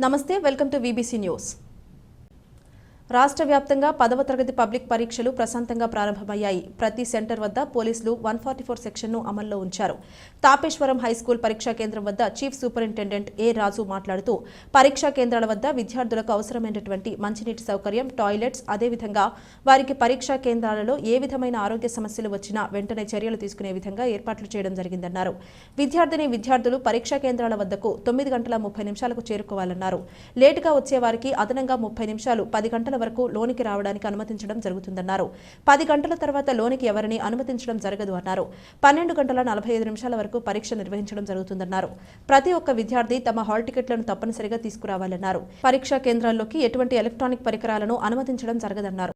నమస్తే welcome to VBC news రాష్ట్ర వ్యాప్తంగా పదవ తరగతి పబ్లిక్ పరీక్షలు ప్రశాంతంగా ప్రారంభమయ్యాయి. ప్రతి సెంటర్ వద్ద పోలీసులు వన్ ఫార్టీ ఫోర్ సెక్షన్ను అమల్లో ఉంచారు. తాపేశ్వరం హైస్కూల్ పరీక్షా కేంద్రం వద్ద చీఫ్ సూపరింటెండెంట్ ఏ రాజు మాట్లాడుతూ పరీక్షా కేంద్రాల వద్ద విద్యార్థులకు అవసరమైనటువంటి మంచినీటి సౌకర్యం టాయిలెట్స్ అదేవిధంగా వారికి పరీక్షా కేంద్రాలలో ఏ విధమైన ఆరోగ్య సమస్యలు వచ్చినా వెంటనే చర్యలు తీసుకునే విధంగా ఏర్పాట్లు చేయడం జరిగిందన్నారు. విద్యార్థిని విద్యార్థులు పరీక్షా కేంద్రాల వద్దకు తొమ్మిది గంటల ముప్పై నిమిషాలకు చేరుకోవాలన్నారు. లేటుగా వచ్చే వారికి అదనంగా ముప్పై నిమిషాలు పది గంటల వరకు లోనికి రావడానికి అనుమతించడం జరుగుతుందన్నారు. పది గంటల తర్వాత లోనికి ఎవరిని అనుమతించడం జరగదు అన్నారు. పన్నెండు గంటల నలభై ఐదు నిమిషాల వరకు పరీక్ష నిర్వహించడం జరుగుతుందన్నారు. ప్రతి ఒక్క విద్యార్థి తమ హాల్ టికెట్లను తప్పనిసరిగా తీసుకురావాలన్నారు. పరీక్షా కేంద్రాల్లోకి ఎటువంటి ఎలక్ట్రానిక్ పరికరాలను అనుమతించడం జరగదన్నారు.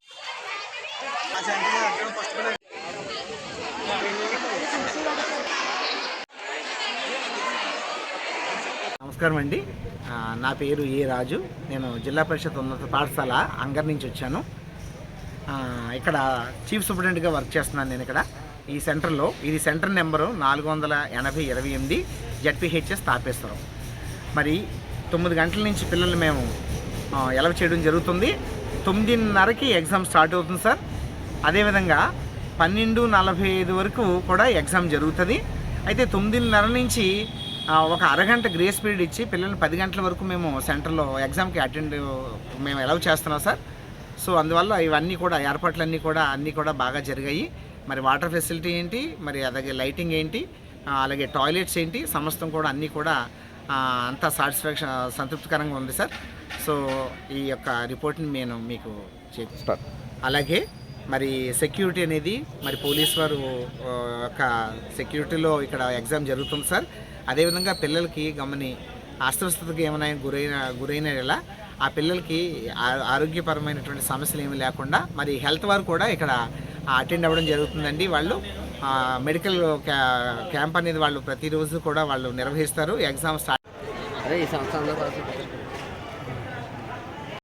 నమస్కారం అండి. నా పేరు ఏ రాజు. నేను జిల్లా పరిషత్ ఉన్నత పాఠశాల అంగర్ నుంచి వచ్చాను. ఇక్కడ చీఫ్ సూపరింటెండెంట్గా వర్క్ చేస్తున్నాను నేను ఇక్కడ. ఈ సెంటర్లో ఇది సెంటర్ నెంబరు నాలుగు వందల ఎనభై ఇరవై ఎనిమిది జడ్పిహెచ్ఎస్ తాపేశ్వరం. మరి తొమ్మిది గంటల నుంచి పిల్లల్ని మేము ఎలవ చేయడం జరుగుతుంది. తొమ్మిదిన్నరకి ఎగ్జామ్ స్టార్ట్ అవుతుంది సార్. అదేవిధంగా పన్నెండు నలభై ఐదు వరకు కూడా ఎగ్జామ్ జరుగుతుంది. అయితే తొమ్మిదిన్నర నుంచి ఒక అరగంట గ్రేస్ పీరియడ్ ఇచ్చి పిల్లల్ని పది గంటల వరకు మేము సెంటర్లో ఎగ్జామ్కి అటెండ్ మేము అలౌ చేస్తున్నాం సార్. సో అందువల్ల ఇవన్నీ కూడా ఏర్పాట్లన్నీ కూడా అన్నీ కూడా బాగా జరిగాయి. మరి వాటర్ ఫెసిలిటీ ఏంటి? మరి అలాగే లైటింగ్ ఏంటి? అలాగే టాయిలెట్స్ ఏంటి? సమస్తం కూడా అన్నీ కూడా అంతా సాటిస్ఫాక్షన్ సంతృప్తికరంగా ఉంది సార్. సో ఈ యొక్క రిపోర్ట్ని నేను మీకు చేస్తాను అలాగే మరి సెక్యూరిటీ అనేది మరి పోలీస్ వారు ఒక యొక్క సెక్యూరిటీలో ఇక్కడ ఎగ్జామ్ జరుగుతుంది సార్. అదేవిధంగా పిల్లలకి గమని అస్వస్థతకి ఏమైనా గురైన గురైన ఎలా ఆ పిల్లలకి ఆ- ఆరోగ్యపరమైనటువంటి సమస్యలు ఏమి లేకుండా మరి హెల్త్ వారు కూడా ఇక్కడ అటెండ్ అవ్వడం జరుగుతుందండి. వాళ్ళు మెడికల్ క్యా- క్యాంప్ అనేది వాళ్ళు ప్రతిరోజు కూడా వాళ్ళు నిర్వహిస్తారు. ఎగ్జామ్ స్టార్ట్ అదే ఈ సంవత్సరంలో